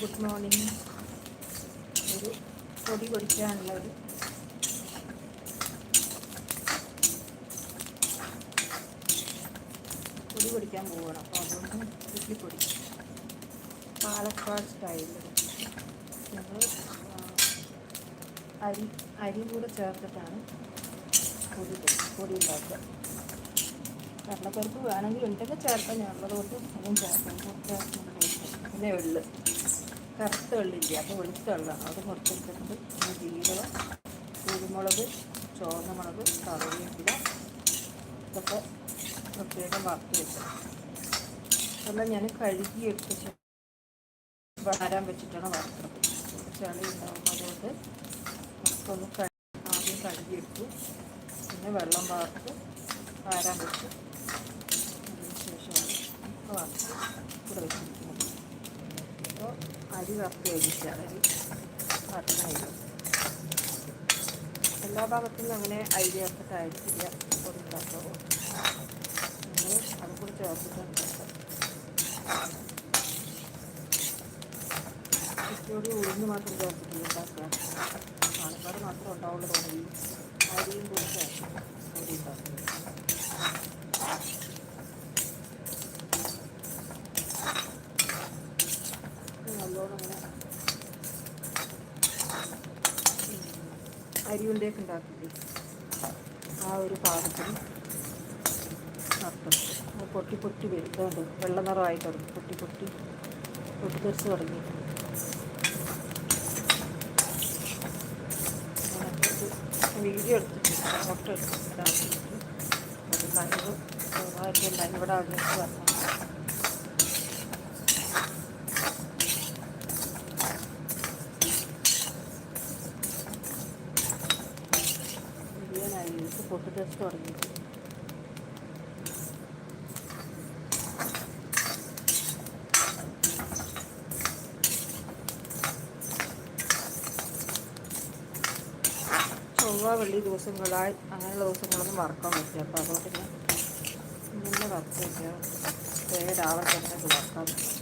Good morning ഒരു പൊടി പൊടിക്കാനുള്ള ഒരു പൊടി പൊടിക്കാൻ പോവുകയാണ്. അപ്പോൾ അതുകൊണ്ട് ഇഡ്ലിപ്പൊടി പാലക്കാട് സ്റ്റൈലിൽ ഞങ്ങൾ അരി അരി കൂടെ ചേർത്തിട്ടാണ് പൊടി പൊടി ഉണ്ടാക്കുക. കടലപ്പരിപ്പ് വേണമെങ്കിൽ ഉണ്ടെങ്കിൽ ചേർക്കാൻ ഞാനുള്ളത് കൊണ്ട് അതും ചേർക്കാം. കുറച്ച് പിന്നെ വെള്ള് കറുത്ത വെള്ളില്ല അപ്പോൾ വെളുത്ത വെള്ളമാണ് അത് കുറച്ചെടുത്തിട്ടുണ്ട് പിന്നെ ജീരകം കുരുമുളക് ചുവന്ന മുളക് കറിവേപ്പില ഇതൊക്കെ പ്രത്യേകം വറുത്ത് വെച്ചത് അതെല്ലാം ഞാൻ കഴുകി എടുത്ത് വരാൻ വെച്ചിട്ടാണ് വറുത്തത്. ചളി ഉണ്ടാകുമ്പോൾ അതുകൊണ്ട് നമുക്കൊന്ന് ആദ്യം കഴുകി എടുത്തു. പിന്നെ വെള്ളം വാർത്ത് വാരാൻ വെച്ചു. അതിന് ശേഷമാണ് വറുത്ത് ഇവിടെ വെച്ചിരിക്കുന്നത്. അപ്പോൾ അരി വറുത്ത് കഴിക്കുക അരി വറുത്ത അരി എല്ലാ ഭാഗത്തും അങ്ങനെ അരി ചേർത്തിട്ടായിരിക്കില്ല ഉണ്ടാക്കുമ്പോൾ നമ്മൾ അത് കൂടി ചേർത്തിട്ടുണ്ട് ഇച്ചിരി ഉഴുന്ന് മാത്രം ചേർത്തിട്ടില്ല ഉണ്ടാക്കുക. ആൾക്കാർ മാത്രമേ ഉണ്ടാവുള്ളൂ. തോന്നി അരിയും കൂടി ചേർത്ത്. ഉണ്ടാക്കുന്നത് അരിയുണ്ടേക്ക് ഉണ്ടാക്കില്ലേ ആ ഒരു പാകത്തിന് അത് പൊട്ടി പൊട്ടി വരുന്നുണ്ട് വെള്ള നിറമായി തുടങ്ങി പൊട്ടി പൊട്ടി പൊട്ടി തെറിച്ച് തുടങ്ങി വീഡിയോ എടുത്തിട്ട് ഫോട്ടോ എടുത്തിട്ട് അത് നല്ലത് ഇവിടെ അവിടെ ഇവിടെ അവിടേക്ക് വരണം മുഴുവനായി എനിക്ക് പൊട്ടിത്തെറിച്ച് തുടങ്ങി ചൊവ്വ വെള്ളി ദിവസങ്ങളായി അങ്ങനെയുള്ള ദിവസങ്ങളൊന്നും വറക്കാൻ പറ്റില്ല. അപ്പോൾ അതുകൊണ്ട് ഞാൻ ഇങ്ങനെ വറുത്ത് വയ്ക്കുക രാവിലെ വറക്കാൻ പറ്റും.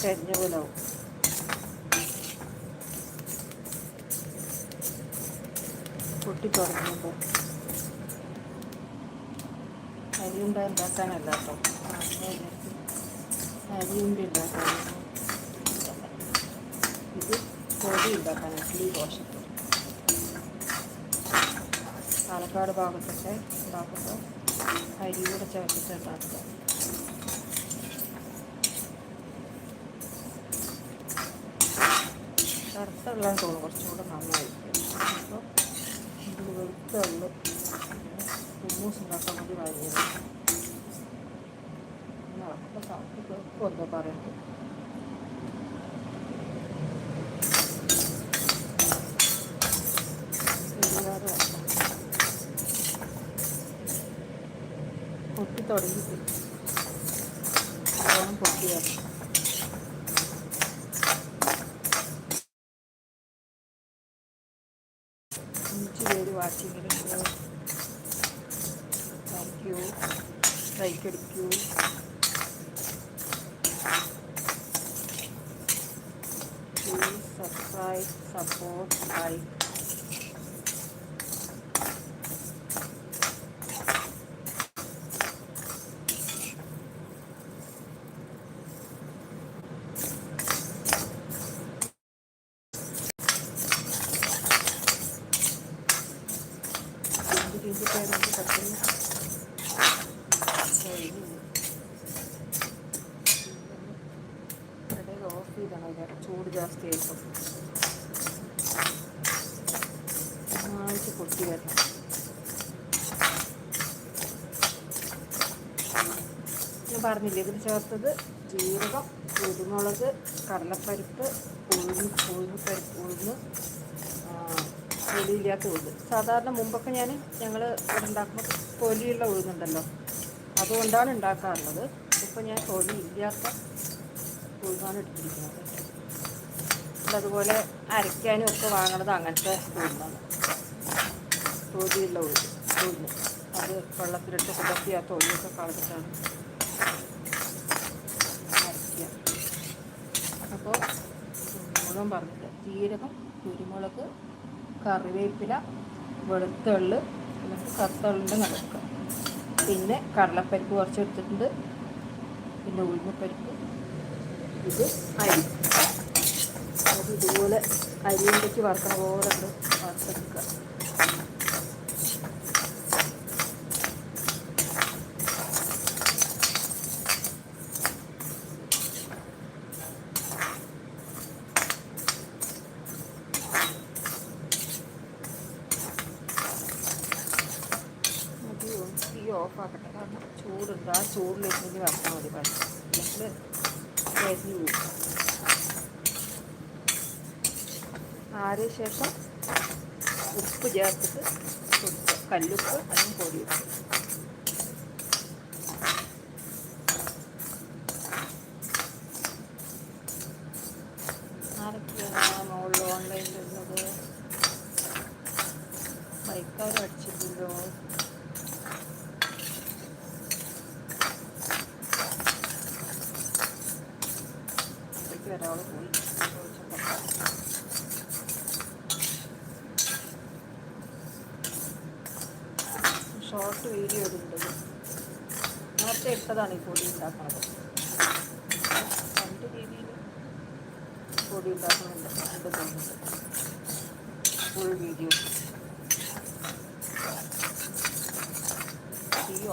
കരിഞ്ഞ പോലെ ആവും പൊട്ടി തുടങ്ങുമ്പോൾ അരിയുണ്ട ഉണ്ടാക്കാനല്ല കേട്ടോ അരിയുണ്ട ഇത് പൊടി ഉണ്ടാക്കാൻ ദോശപ്പൊടി പാലക്കാട് ഭാഗത്തൊക്കെ ഉണ്ടാക്കുമ്പോൾ അരി കൂടെ ചേർത്തിട്ട് ഉണ്ടാക്കുക കറുത്ത വെള്ളം തോന്നും കുറച്ചുകൂടെ നന്നായിരിക്കും. അപ്പോൾ ഇത് വെളുത്ത കുമ്മൂസ് ഉണ്ടാക്കാൻ വേണ്ടി വാങ്ങിയത് എന്താ പറയുന്നത്? പൊട്ടി തുടങ്ങി. പൊട്ടിയാണ് അഞ്ച് പേര് വാച്ചിങ്ങിലുണ്ട് താങ്ക് യു ലൈക്ക് അടിക്കൂ പ്ലീസ് സബ്സ്ക്രൈബ് സപ്പോർട്ട് ലൈക്ക് അതിന്റെ ചൂട് ജാസ്തി ആയിപ്പോൾ നന്നായിട്ട് പൊട്ടി വരണം. ഞാൻ പറഞ്ഞില്ലേ ഇതിൽ ചേർത്തത് ജീരകം കുരുമുളക് കടലപ്പരിപ്പ് ഉഴുന്ന് ഉഴുന്ന് പരിപ്പ് ഉഴുന്ന് തൊലിയില്ലാത്ത ഉഴുന്ന്. സാധാരണ മുമ്പൊക്കെ ഞാൻ ഞങ്ങൾ ഉണ്ടാക്കുമ്പോൾ തൊലിയുള്ള ഉഴുന്നുണ്ടല്ലോ. അതുകൊണ്ടാണ് ഉണ്ടാക്കാറുള്ളത്. ഇപ്പോൾ ഞാൻ തൊലി ഇല്ലാത്ത ഉഴുന്നാണ് എടുത്തിരിക്കുന്നത് അതുപോലെ അരയ്ക്കാനും ഒക്കെ വാങ്ങണത് അങ്ങനത്തെ ഉഴുന്നാണ് തൊലിയുള്ള ഉഴുന്ന് ഉഴുന്ന് അത് വെള്ളത്തിലിട്ട് കുടത്തി ആ തൊലിയൊക്കെ കളഞ്ഞിട്ടാണ് അരയ്ക്കുക. അപ്പോൾ മുഴുവൻ പറഞ്ഞിട്ട് ജീരകം കുരുമുളക് കറിവേപ്പില വെളുത്തുള്ളി എന്നിട്ട് കറുത്തുള്ളിന്റെ നടക്കുക പിന്നെ കടലപ്പരിപ്പ് കുറച്ച് എടുത്തിട്ടുണ്ട്. പിന്നെ ഉഴുന്നപ്പരിപ്പ് ഇത് അരി. അത് ഇതുപോലെ അരിയിലേക്ക് വറുക്കണ പോലെ വറുത്തെടുക്കുക തീ ഓഫാക്കട്ടെ കാരണം ചൂടുണ്ട് ആ ചൂടിലേക്ക് ഇനി വറുത്താൽ മതി പഴം അല്ലെങ്കിൽ കരിഞ്ഞു പോകും ശേഷം ഉപ്പ് ചേർത്തിട്ട് കൊടുക്കുക കല്ലുപ്പ് അതും പൊടി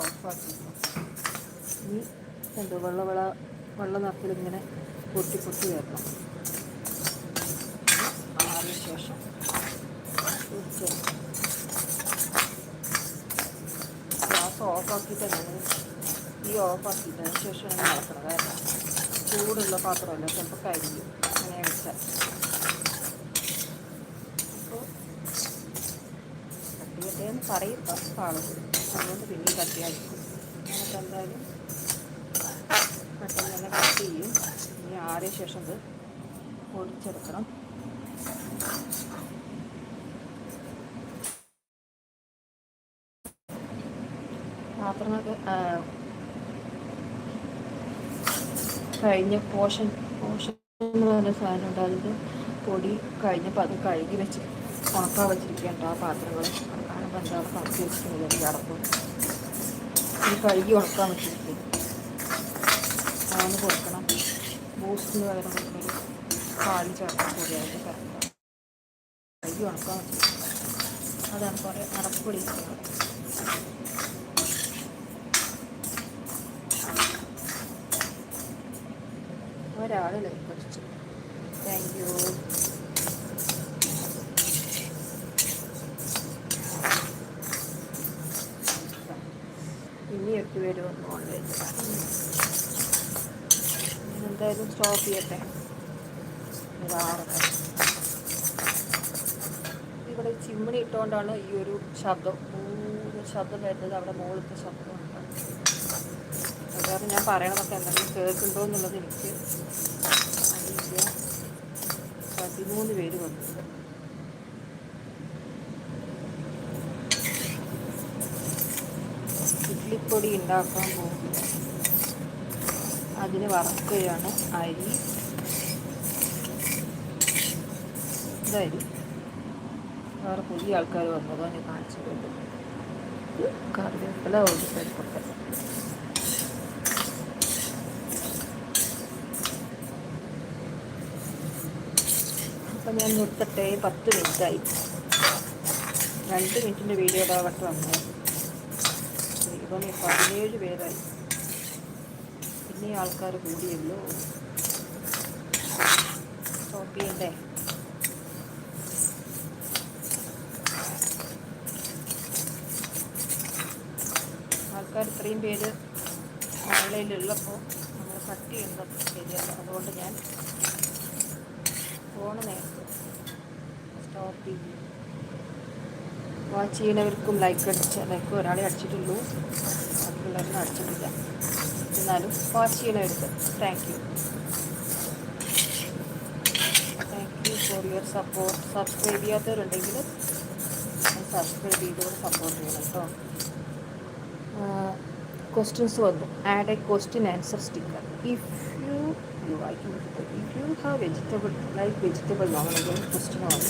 ഓഫാക്കി ഇനി എന്ത് വെള്ള വെള്ള വെള്ള നിറത്തിലിങ്ങനെ പൊട്ടി പൊട്ടി വരണം. ആറിന് ശേഷം ഗ്യാസ് ഓഫാക്കിയിട്ട് ഞാൻ ഈ ഓഫാക്കിയിട്ടതിന് ശേഷം നടക്കണം. കാരണം ചൂടുള്ള പാത്രമല്ല? ചിലപ്പോൾ കരിയും അങ്ങനെ വെച്ചാൽ അപ്പോൾ പറയും. ആളുകൾ അതുകൊണ്ട് പിന്നെയും കട്ടിയായിരിക്കും നമുക്ക് എന്തായാലും പെട്ടെന്ന് തന്നെ കട്ട് ചെയ്യും. ഇനി ആറിയ ശേഷം ഇത് പൊടിച്ചെടുക്കണം. പാത്രങ്ങൾക്ക് കഴിഞ്ഞ പോഷൻ പോഷൻ എന്ന് പറഞ്ഞ സാധനം ഉണ്ട്. അതിന്റെ പൊടി കഴിഞ്ഞപ്പോൾ അത് കഴുകി വെച്ച് ഉണക്കാൻ വെച്ചിരിക്കേണ്ട ആ പാത്രങ്ങൾ എന്താണ് കണക്കി വെച്ചിരിക്കുന്നത് അടപ്പം ഇത് കഴുകി ഉണക്കാൻ വെച്ചിരിക്കും അതൊന്ന് കൊടുക്കണം. ബൂസ്റ്റിന് പകരം കൊടുക്കുന്നത് പാലിൽ ചേർക്കാൻ കൂടിയായിട്ട് കറക്കുക കഴുകി ഉണക്കാൻ വെച്ചിരിക്കും അതാണ് കുറേ അടപ്പൊടി ഒരാൾ ലൈക്ക് അടിച്ചു. താങ്ക് യു ഇനി എട്ട് പേര് വന്നു ഓൺലൈനിൽ എന്തായാലും സ്റ്റോപ്പ് ചെയ്യട്ടെ. ഇവിടെ ചിമ്മിണി ഇട്ടുകൊണ്ടാണ് ഈ ഒരു ശബ്ദം. മൂന്ന് ശബ്ദം വരുന്നത് അവിടെ മുകളിലത്തെ ശബ്ദം അത് ഞാൻ പറയണതൊക്കെ എന്തെങ്കിലും കേൾക്കുന്നുണ്ടോ എന്നുള്ളത് എനിക്ക് പതിമൂന്ന് പേര് വന്നിട്ടുണ്ട്. ഇഡ്ലിപ്പൊടി ഉണ്ടാക്കാൻ പോകുന്നു അതിന് വറക്കുകയാണ് അരി. ഇതരി വേറെ പുതിയ ആൾക്കാർ വന്നതോ ഞാൻ കാണിച്ചു കറിവേപ്പില ഒരു പരിപ്പൊക്കെ. അപ്പം ഞാൻ നിർത്തട്ടെ പത്ത് മിനിറ്റായി. രണ്ട് മിനിറ്റിന്റെ വീഡിയോ ഇടാവട്ടെ വന്നത് ഇപ്പം പതിനേഴ് പേരായി പിന്നെ ആൾക്കാർ കൂടിയല്ലോ ചെയ്യണ്ടേ? ആൾക്കാർ ഇത്രയും പേര് ഓൺലൈനിലുള്ളപ്പോൾ നമ്മൾ കട്ട് ചെയ്യുന്നത് ശരിയല്ല. അതുകൊണ്ട് ഞാൻ ഫോണ് നേരത്തെ സ്റ്റോപ്പ് ചെയ്തു വാച്ച് ചെയ്യണവർക്കും ലൈക്ക് അടിച്ച ലൈക്ക് ഒരാളെ അടിച്ചിട്ടുള്ളൂ. ബാക്കിയുള്ളവരൊന്നും അടിച്ചിട്ടില്ല. എന്നാലും watch ചെയ്യണവർക്ക് thank you thank you for your support subscribe ചെയ്യാത്തവരുണ്ടെങ്കിൽ സബ്സ്ക്രൈബ് ചെയ്തുകൊണ്ട് സപ്പോർട്ട് ചെയ്യണം കേട്ടോ ക്വസ്റ്റ്യൻസ് വന്നു. Add a question answer sticker if you you I if you have vegetable like vegetable വാങ്ങണമെങ്കിൽ question ആണ്?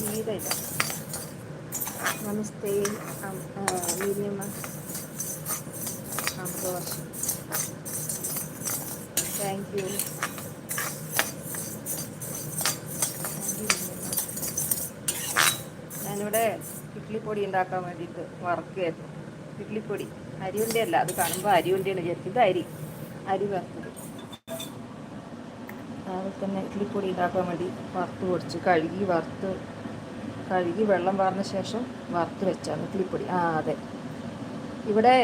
ഇല നമസ്തേ മീനിയമ്മ അമൃതവർഷം താങ്ക് യു ഞാനിവിടെ ഇഡ്ലിപ്പൊടി ഉണ്ടാക്കാൻ വേണ്ടിയിട്ട് വർക്ക് ചെയ്തു. ഇഡ്ലിപ്പൊടി. അരിവിന്റെ അല്ല അത് കാണുമ്പോൾ അരിയുണ്ടിയാണ് വിചാരിക്കും. ഇത് അരി. അരി വറുത്തത്. അതുപോലെ തന്നെ ഇഡ്ലിപ്പൊടി ഉണ്ടാക്കാൻ വേണ്ടി വറുത്ത് പൊടിച്ച് കഴുകി വറുത്ത് കഴുകി വെള്ളം വാർന്ന ശേഷം വറുത്ത് വെച്ചാണ് തീപ്പൊടി ആ അതെ. ഇവിടെ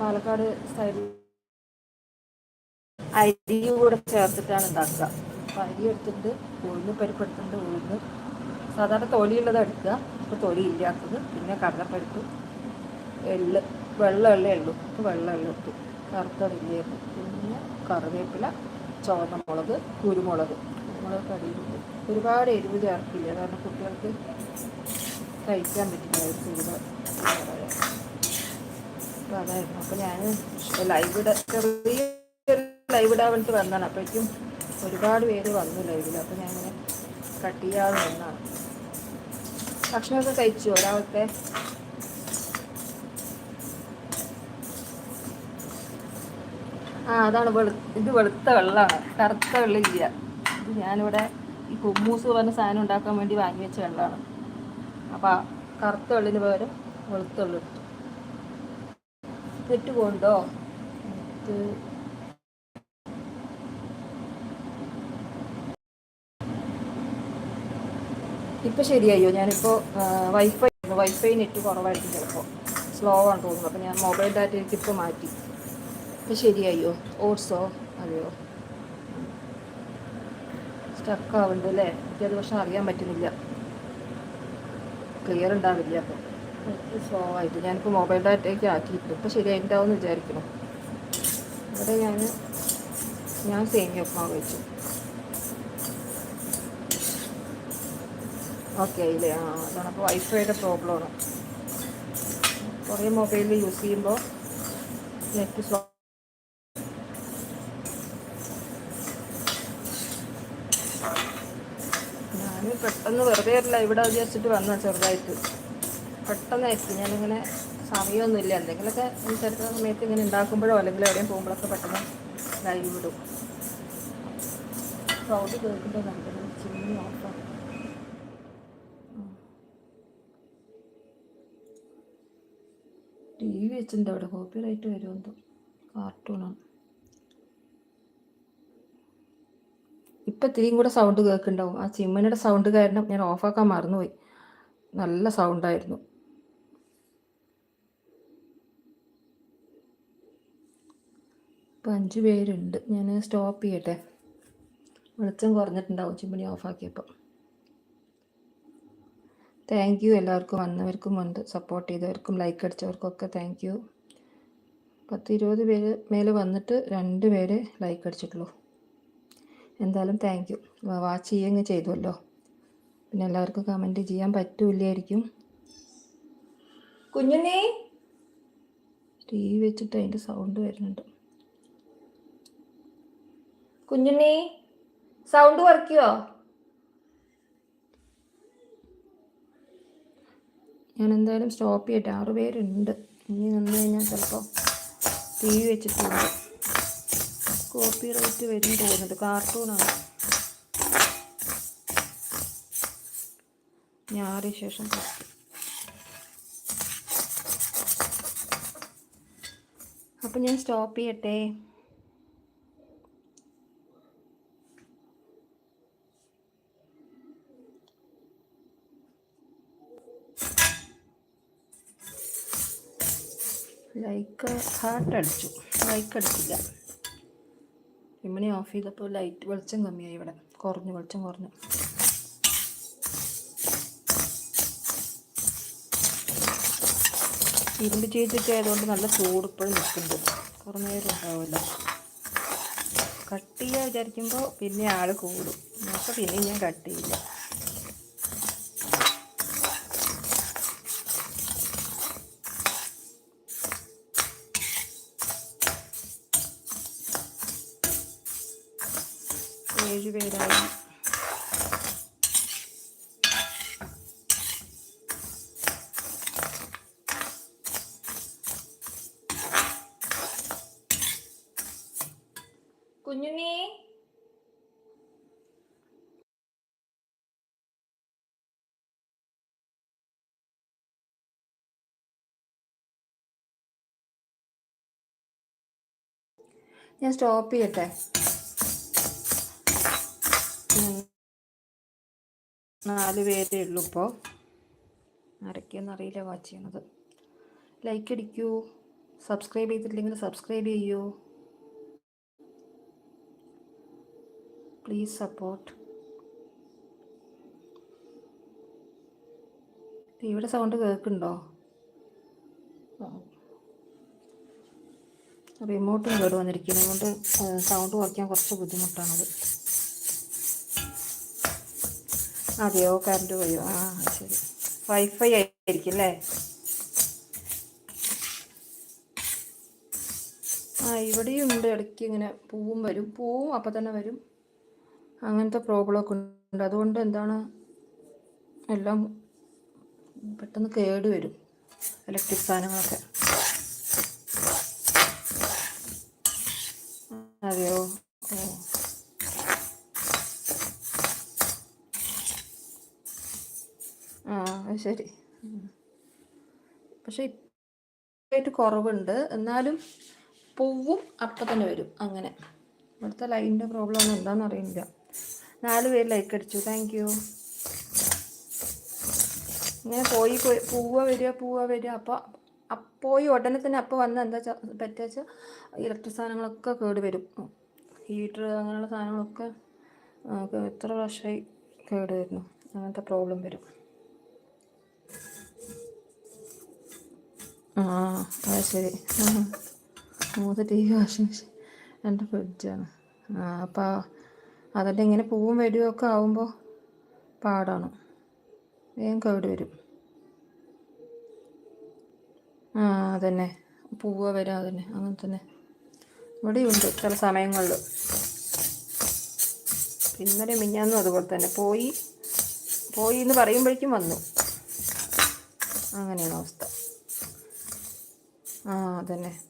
പാലക്കാട് സൈഡിൽ അരി കൂടെ ചേർത്തിട്ടാണ് ഉണ്ടാക്കുക അപ്പം അരി എടുത്തിട്ട് ഉഴുന്ന് പരിപ്പെടുത്തിട്ട് ഉഴുന്ന്. സാധാരണ തൊലിയുള്ളത് എടുക്കുക. ഇപ്പോൾ തൊലി ഇല്ലാത്തത്. പിന്നെ കടലപ്പരിപ്പ് എള്ള് വെള്ളം എള്ള എള്ളു ഇപ്പോൾ വെള്ളം എള്ള ഇട്ടു. കറുത്തതില്ലായിരുന്നു പിന്നെ കറിവേപ്പില ചുവന്ന മുളക് കുരുമുളക്. കുരുമുളക് കടിയിലിട്ട് ഒരുപാട് എരിവ് ചേർക്കില്ല. കാരണം കുട്ടികൾക്ക് കഴിക്കാൻ പറ്റില്ല. അവർക്ക് ഇവിടെ അപ്പോൾ അതായിരുന്നു അപ്പോൾ ഞാൻ ലൈവ് ചെറിയ ലൈവ് ഇടാൻ വേണ്ടി വന്നതാണ്. അപ്പോഴേക്കും ഒരുപാട് പേര് വന്നു ലൈവിൽ അപ്പോൾ ഞാൻ ഇങ്ങനെ കട്ട് ചെയ്യാതെ നിന്നാണ് ഭക്ഷണമൊക്കെ കഴിച്ചു? ഒരാളത്തെ ആ അതാണ് വെളു ഇത് വെളുത്ത വെള്ളമാണ്. കറുത്ത വെള്ളമില്ല ഇത് ഞാനിവിടെ ഈ കുമ്മൂസ് പറഞ്ഞ സാധനം ഉണ്ടാക്കാൻ വേണ്ടി വാങ്ങി വെച്ച വെള്ളമാണ്. അപ്പോൾ കറുത്ത വെള്ളിന് പകരം വെളുത്ത വെള്ളം എടുത്തു നെറ്റ് പോകണ്ടോ നെറ്റ് ഇപ്പം ശരിയായോ? ഞാനിപ്പോൾ വൈഫൈ വൈഫൈ നെറ്റ് കുറവായിരിക്കും ചിലപ്പോൾ സ്ലോ ആണ് തോന്നുന്നു. അപ്പോൾ ഞാൻ മൊബൈൽ ഡാറ്റയിലേക്ക് ഇപ്പോൾ മാറ്റി. ഇപ്പം ശരിയായോ? ഓട്സോ അതെയോ? സ്റ്റക്ക് ആവുന്നുണ്ട് അല്ലേ എനിക്കത് പക്ഷെ അറിയാൻ പറ്റുന്നില്ല. ക്ലിയർ ഉണ്ടാവില്ല അപ്പോൾ സ്ലോ ആയിട്ട് ഞാനിപ്പോൾ മൊബൈൽ ഡാറ്റയ്ക്ക് ആക്കിയിട്ടുണ്ട്. ഇപ്പോൾ ശരിയായിട്ടുണ്ടാവും എന്ന് വിചാരിക്കണം ഇവിടെ ഞാൻ ഞാൻ സേമിയ ഉപ്മാവ് വെച്ചു. ഓക്കെ ആയില്ലേ ആ അതാണ് അപ്പോൾ വൈഫൈയുടെ പ്രോബ്ലമാണ് കുറേ മൊബൈലിൽ യൂസ് ചെയ്യുമ്പോൾ നെറ്റ് സ്ലോ ഞാൻ പെട്ടെന്ന് വെറുതെ അല്ല ഇവിടെ വിചാരിച്ചിട്ട് വന്ന ചെറുതായിട്ട്. പെട്ടെന്നായിരിക്കും. ഞാനിങ്ങനെ സമയമൊന്നുമില്ല. എന്തെങ്കിലുമൊക്കെ ചിലപ്പോൾ സമയത്ത് ഇങ്ങനെ ഉണ്ടാക്കുമ്പോഴോ അല്ലെങ്കിൽ എവിടെയും പോകുമ്പോഴൊക്കെ പെട്ടെന്ന് ലൈവ് വിടും. സൗണ്ട് കേൾക്കുമ്പോൾ നമുക്ക് ചിന്നി ഓഫാണ് ടി വി വെച്ചിട്ടുണ്ട് അവിടെ. കോപ്പി റൈറ്റ് കാർട്ടൂണാണ്. ഇപ്പം ഇത്തിരിയും കൂടെ സൗണ്ട് കേൾക്കുന്നുണ്ടാവും. ആ ചിമ്മനയുടെ സൗണ്ട് കാരണം ഞാൻ ഓഫാക്കാൻ മറന്നുപോയി. നല്ല സൗണ്ടായിരുന്നു ഇപ്പം അഞ്ച് പേരുണ്ട്. ഞാൻ സ്റ്റോപ്പ് ചെയ്യട്ടെ. വെളിച്ചം കുറഞ്ഞിട്ടുണ്ടാവും ചിമ്മണി ഓഫാക്കിയപ്പോൾ താങ്ക് യു എല്ലാവർക്കും. വന്നവർക്കും ഉണ്ട് സപ്പോർട്ട് ചെയ്തവർക്കും ലൈക്ക് അടിച്ചവർക്കൊക്കെ താങ്ക് യു പത്ത് ഇരുപത് പേര് മേലെ വന്നിട്ട് രണ്ട് പേര് ലൈക്ക് അടിച്ചിട്ടുള്ളൂ. എന്തായാലും താങ്ക് യു വാച്ച് ചെയ്യുകയും ചെയ്തുവല്ലോ. പിന്നെ എല്ലാവർക്കും കമന്റ് ചെയ്യാൻ പറ്റൂലായിരിക്കും കുഞ്ഞുണ്ണി! ടി വി വെച്ചിട്ട് അതിന്റെ സൗണ്ട് വരുന്നുണ്ട്. കുഞ്ഞുണ്ണി സൗണ്ട് കുറയ്ക്കുമോ ഞാൻ എന്തായാലും സ്റ്റോപ്പ് ചെയ്യട്ടെ. ആറ് പേരുണ്ട്. ഇനി നിന്ന് കഴിഞ്ഞാൽ ചിലപ്പോൾ ടി വി വെച്ചിട്ടുണ്ട്. കോപ്പി റൈറ്റ് വരും തോന്നുന്നത് കാർട്ടൂണാണ് ഞാറിന് ശേഷം അപ്പം ഞാൻ സ്റ്റോപ്പ് ചെയ്യട്ടെ? ലൈക്ക് ഹാർട്ട് അടിച്ചു. ലൈക്ക് അടിച്ചില്ല. ഇമ്മണി ഓഫ് ചെയ്തപ്പോൾ ലൈറ്റ് വെളിച്ചം കമ്മിയായി ഇവിടെ. കുറഞ്ഞു വെളിച്ചം കുറഞ്ഞു. ഇരുമ്പ് ചെയ്തിട്ട് ആയതുകൊണ്ട് നല്ല ചൂട് ഇപ്പോഴും നിൽക്കുന്നുണ്ട്. കുറേ നേരം ഉണ്ടാവില്ല. കട്ട് ചെയ്യുക വിചാരിക്കുമ്പോൾ പിന്നെ ആൾ കൂടും. അപ്പോൾ പിന്നെ ഞാൻ കട്ട് ചെയ്യില്ല. ഞാൻ സ്റ്റോപ്പ് ചെയ്യട്ടെ? നാല് പേരേ ഉള്ളൂ ഇപ്പോൾ ആരൊക്കെയെന്ന് അറിയില്ല വാച്ച് ചെയ്യണത് ലൈക്ക് അടിക്കൂ. സബ്സ്ക്രൈബ് ചെയ്തിട്ടില്ലെങ്കിൽ സബ്സ്ക്രൈബ് ചെയ്യൂ. പ്ലീസ് സപ്പോർട്ട് ഇവിടെ സൗണ്ട് കേൾക്കുന്നുണ്ടോ? റിമോട്ടും കേട് വന്നിരിക്കുന്നത് കൊണ്ട് സൗണ്ട് കുറയ്ക്കാൻ കുറച്ച് ബുദ്ധിമുട്ടാണത്. അതെയോ? കറണ്ട് പോയോ? ആ ശരി. വൈഫൈ ആയിരിക്കും അല്ലേ? ആ ഇവിടെയും ഉണ്ട്. ഇടയ്ക്ക് ഇങ്ങനെ പൂവും വരും. പൂവും അപ്പം തന്നെ വരും. അങ്ങനത്തെ പ്രോബ്ലമൊക്കെ ഉണ്ട്. അതുകൊണ്ട് എന്താണ്? എല്ലാം പെട്ടെന്ന് കേട് വരും. ഇലക്ട്രിക് സാധനങ്ങളൊക്കെ. അതെയോ? ഓ. ആ ശരി. പക്ഷെ ഇപ്പായിട്ട് കുറവുണ്ട്. എന്നാലും പൂവും അപ്പം തന്നെ വരും അങ്ങനെ. ഇവിടുത്തെ ലൈനിന്റെ പ്രോബ്ലം ഒന്നും എന്താണെന്ന് നാല് പേര് ലൈക്ക് അടിച്ചു. Thank you. ഇങ്ങനെ പോയി പോയി. പൂവ വരിക പൂവ വരിക. അപ്പോൾ പോയി ഉടനെ തന്നെ അപ്പോൾ വന്ന് എന്താ പറ്റുക ഇലക്ട്രിക് സാധനങ്ങളൊക്കെ കേട് വരും. ഹീറ്റർ അങ്ങനെയുള്ള സാധനങ്ങളൊക്കെ എത്ര വർഷമായി കേട് വരുന്നു. അങ്ങനത്തെ പ്രോബ്ലം വരും. ആ അത് ശരി. മൂന്ന് ടി വി വാഷിംഗ് മെഷീൻ എന്റെ ഫ്രിഡ്ജാണ്. ആ അപ്പോൾ അതിന്റെ ഇങ്ങനെ പൂവും വരുമൊക്കെ ആവുമ്പോൾ പാടാണ്. വേഗം കേട് വരും. ആ അതന്നെ. പൂവ് വരും അതന്നെ അങ്ങനെ തന്നെ. ഇവിടെയുണ്ട് ചില സമയങ്ങളിൽ. ഇന്നലെ മിഞ്ഞാന്നും അതുപോലെ തന്നെ. പോയി പോയി എന്ന് പറയുമ്പോഴേക്കും വന്നു. അങ്ങനെയാണ് അവസ്ഥ. ആ അതന്നെ.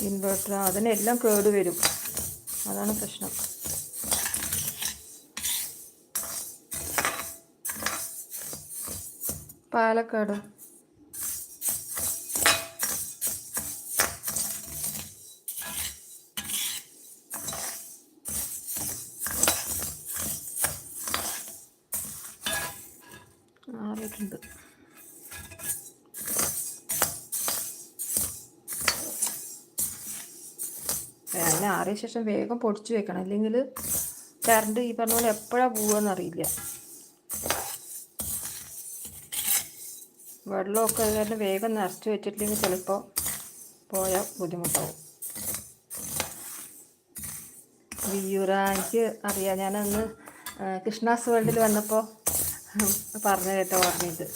ഇൻവെർട്ടർ അതിനെല്ലാം കേട് വരും. അതാണ് പ്രശ്നം. പാലക്കാട്. ആറിയ ശേഷം വേഗം പൊടിച്ചു വെക്കണം. അല്ലെങ്കിൽ കറണ്ട് ഈ പറഞ്ഞ പോലെ എപ്പോഴാണ് പോവുകയെന്ന് അറിയില്ല. വെള്ളമൊക്കെ കാരണം വേഗം നിറച്ച് വെച്ചിട്ടില്ലെങ്കിൽ ചിലപ്പോൾ പോയാൽ ബുദ്ധിമുട്ടാവും. വിയൂറ എനിക്ക് അറിയാം. ഞാനന്ന് കൃഷ്ണാസ് വേൾഡിൽ വന്നപ്പോൾ പറഞ്ഞു കേട്ടോ പറഞ്ഞത്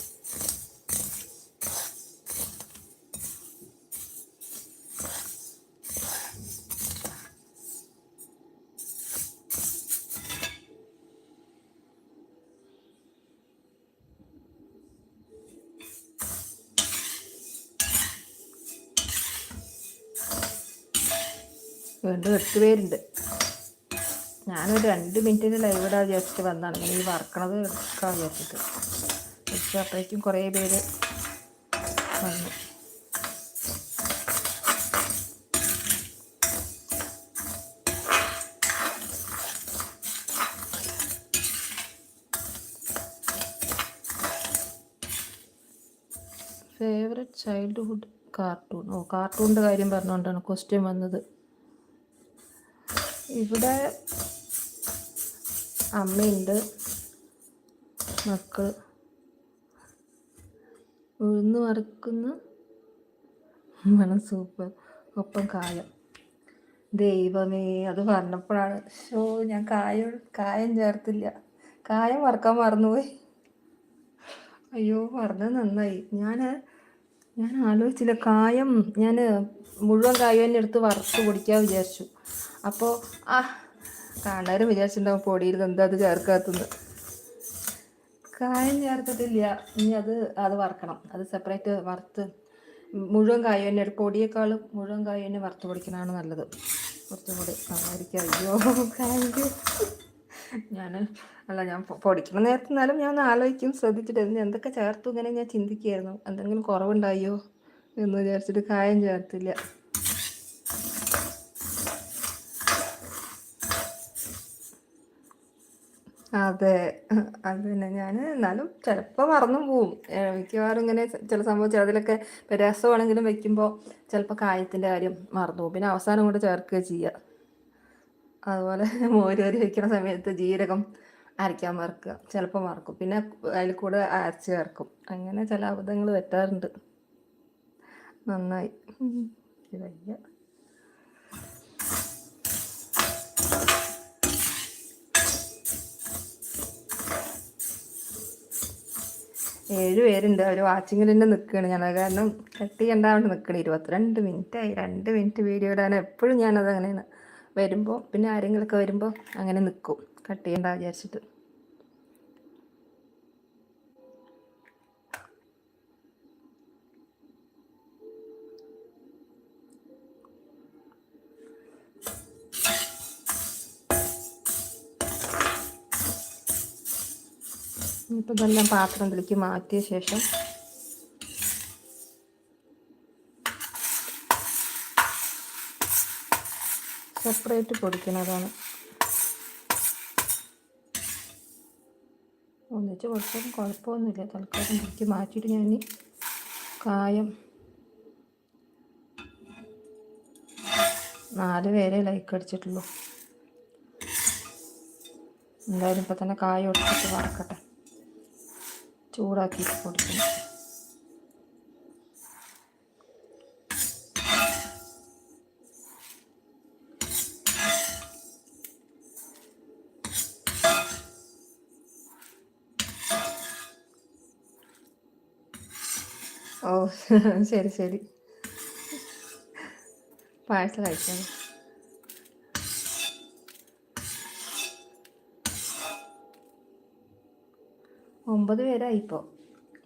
എട്ട് പേരുണ്ട്. ഞാനൊരു രണ്ട് മിനിറ്റിന് ലൈവ് ഇടാൻ വിചാരിച്ചിട്ട് വന്നതാണ്. ഇങ്ങനെ ഈ വറക്കണത് എടുക്കാൻ വിചാരിച്ചിട്ട്. പക്ഷേ അപ്പോഴേക്കും കുറേ പേര് വന്നു. ഫേവററ്റ് ചൈൽഡ്ഹുഡ് കാർട്ടൂൺ ഓ കാർട്ടൂണിന്റെ കാര്യം പറഞ്ഞുകൊണ്ടാണ് ക്വസ്റ്റ്യൻ വന്നത്. ഇവിടെ അമ്മയുണ്ട് മക്കൾ ഉഴുന്ന് വറുക്കുന്ന മണം സൂപ്പർ ഒപ്പം കായം. ദൈവമേ അത് പറഞ്ഞപ്പോഴാണ് ഷോ ഞാൻ കായം കായം ചേർത്തില്ല. കായം വറുക്കാൻ മറന്നുപോയി. അയ്യോ പറഞ്ഞത് നന്നായി. ഞാൻ ഞാൻ ആലോചിച്ചില്ല കായം ഞാൻ മുഴുവൻ കായം തന്നെ എടുത്ത് വറുത്ത് പൊടിക്കാൻ വിചാരിച്ചു. അപ്പോൾ ആ കാണാനും വിചാരിച്ചിട്ടുണ്ടാവും പൊടിയിൽ എന്താ അത് ചേർക്കാത്തത്. കായം ചേർത്തിട്ടില്ല. ഇനി അത് അത് വറക്കണം. അത് സെപ്പറേറ്റ് വറുത്ത് മുഴുവൻ കായ തന്നെ പൊടിയേക്കാളും മുഴുവൻ കായ തന്നെ വറുത്ത് പൊടിക്കുന്നതാണ് നല്ലത്. കുറച്ചും കൂടി നന്നായിരിക്കും. അയ്യോ താങ്ക് ഞാൻ അല്ല ഞാൻ പൊ- പൊടിക്കുന്ന നേരത്തെ എന്നാലും ഞാൻ ആലോചിക്കും. ശ്രദ്ധിച്ചിട്ട് എന്തൊക്കെ ചേർത്തു ഇങ്ങനെ ഞാൻ ചിന്തിക്കുകയായിരുന്നു. എന്തെങ്കിലും കുറവുണ്ടായോ എന്ന് വിചാരിച്ചിട്ട് കായം ചേർത്തില്ല. അതെ. അത് തന്നെ. ഞാൻ എന്നാലും ചിലപ്പോൾ മറന്നു പോവും. മിക്കവാറും ഇങ്ങനെ ചില സംഭവം ചിലതിലൊക്കെ ഇപ്പം വെക്കുമ്പോൾ ചിലപ്പോൾ കായത്തിന്റെ കാര്യം മറന്നു പോകും പിന്നെ അവസാനം കൂടെ ചേർക്കുക ചെയ്യുക അതുപോലെ മോരുകറി വെക്കുന്ന സമയത്ത് ജീരകം അരയ്ക്കാൻ മറക്കുക. ചിലപ്പോൾ മറക്കും. പിന്നെ അതിൽ കൂടെ അരച്ച് ചേർക്കും. അങ്ങനെ ചില അബദ്ധങ്ങൾ പറ്റാറുണ്ട്. നന്നായി. ഉം. ഇത് ഏഴ് പേരുണ്ട്. അവർ വാച്ചിങ്ങിൽ തന്നെ നിൽക്കുകയാണ് ഞാൻ കാരണം കട്ട് ചെയ്യണ്ടാണ്ട് നിൽക്കണം ഇരുപത്തിരണ്ട് മിനിറ്റായി രണ്ട് മിനിറ്റ് വീഡിയോ ഇടാൻ എപ്പോഴും ഞാനത് അങ്ങനെയാണ് വരുമ്പോൾ പിന്നെ ആരെങ്കിലുമൊക്കെ വരുമ്പോൾ അങ്ങനെ നിൽക്കും കട്ട് ചെയ്യണ്ട വിചാരിച്ചിട്ട്. ഇനിയിപ്പോൾ ഇതെല്ലാം പാത്രത്തിലേക്ക് മാറ്റിയ ശേഷം സെപ്പറേറ്റ് പൊടിക്കുന്നതാണ് ഒന്നിച്ച് പൊടിച്ചാലും കുഴപ്പമൊന്നുമില്ല. തൽക്കാലം ഇതിലേക്ക് മാറ്റിയിട്ട് ഞാൻ കായം നാല് പേരെ ലൈക്ക് അടിച്ചിട്ടുള്ളൂ. എന്തായാലും ഇപ്പം തന്നെ കായം ഒട്ടിച്ചിട്ട് വറക്കട്ടെ. ചൂടാക്കിയിട്ട് കൊടുക്കണം ഓ ശരി ശരി. പാഴ്സൽ അയച്ചാൽ ഒമ്പത് പേരായി ഇപ്പോൾ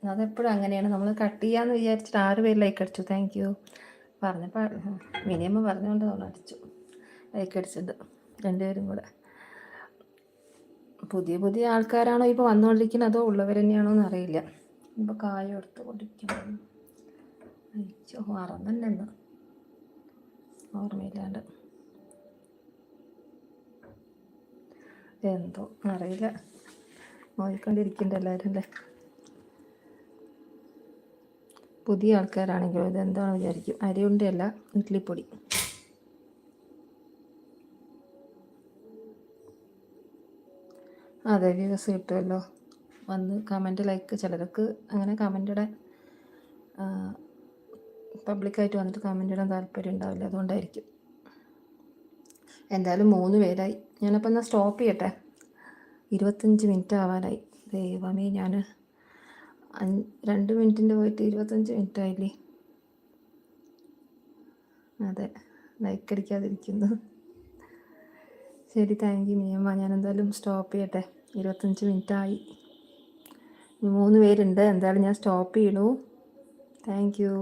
അതെപ്പോഴും അങ്ങനെയാണ്. നമ്മൾ കട്ട് ചെയ്യാന്ന് വിചാരിച്ചിട്ട് ആറ് പേര് ലൈക്ക് അടിച്ചു. താങ്ക് യു പറഞ്ഞപ്പോൾ മിനിയമ്മ പറഞ്ഞുകൊണ്ട് നമ്മൾ അടിച്ചു. ലൈക്ക് അടിച്ചത് രണ്ടുപേരും കൂടെ. പുതിയ പുതിയ ആൾക്കാരാണോ ഇപ്പോൾ വന്നുകൊണ്ടിരിക്കുന്നത് അതോ ഉള്ളവർ തന്നെയാണോ എന്ന് അറിയില്ല. ഇപ്പോൾ കായ എടുത്ത് കൊണ്ടിരിക്കണം അയ്യോ മറന്നല്ലെന്ന് ഓർമ്മയില്ലാണ്ട്. എന്തോ അറിയില്ല. നോക്കിക്കൊണ്ടിരിക്കണ്ട എല്ലാവരും അല്ലേ പുതിയ ആൾക്കാരാണെങ്കിലും ഇതെന്താണെന്ന് വിചാരിക്കും. അരിയുണ്ടയല്ല ഇഡ്ലിപ്പൊടി. അതെ വ്യൂസ് കിട്ടുമല്ലോ. വന്ന് കമന്റ് ലൈക്ക് ചിലർക്ക് അങ്ങനെ കമന്റ് ഇടാൻ പബ്ലിക്കായിട്ട് വന്നിട്ട് കമന്റ് ഇടാൻ താല്പര്യം ഉണ്ടാവില്ല. അതുകൊണ്ടായിരിക്കും. എന്തായാലും മൂന്ന് പേരായി. ഞാനപ്പോൾ എന്നാൽ സ്റ്റോപ്പ് ചെയ്യട്ടെ? ഇരുപത്തഞ്ച് മിനിറ്റ് ആവാനായി. ദൈവമേ ഞാൻ രണ്ട് മിനിറ്റിന്റെ പോയിട്ട് ഇരുപത്തഞ്ച് മിനിറ്റ് ആയില്ലേ? അതെ ലൈക്ക് അടിക്കാതിരിക്കുന്നു. ശരി താങ്ക് യു മിയമ്മ ഞാൻ എന്തായാലും സ്റ്റോപ്പ് ചെയ്യട്ടെ. ഇരുപത്തഞ്ച് മിനിറ്റ് ആയി. മൂന്ന് പേരുണ്ട്. എന്തായാലും ഞാൻ സ്റ്റോപ്പ് ചെയ്യണു. Thank you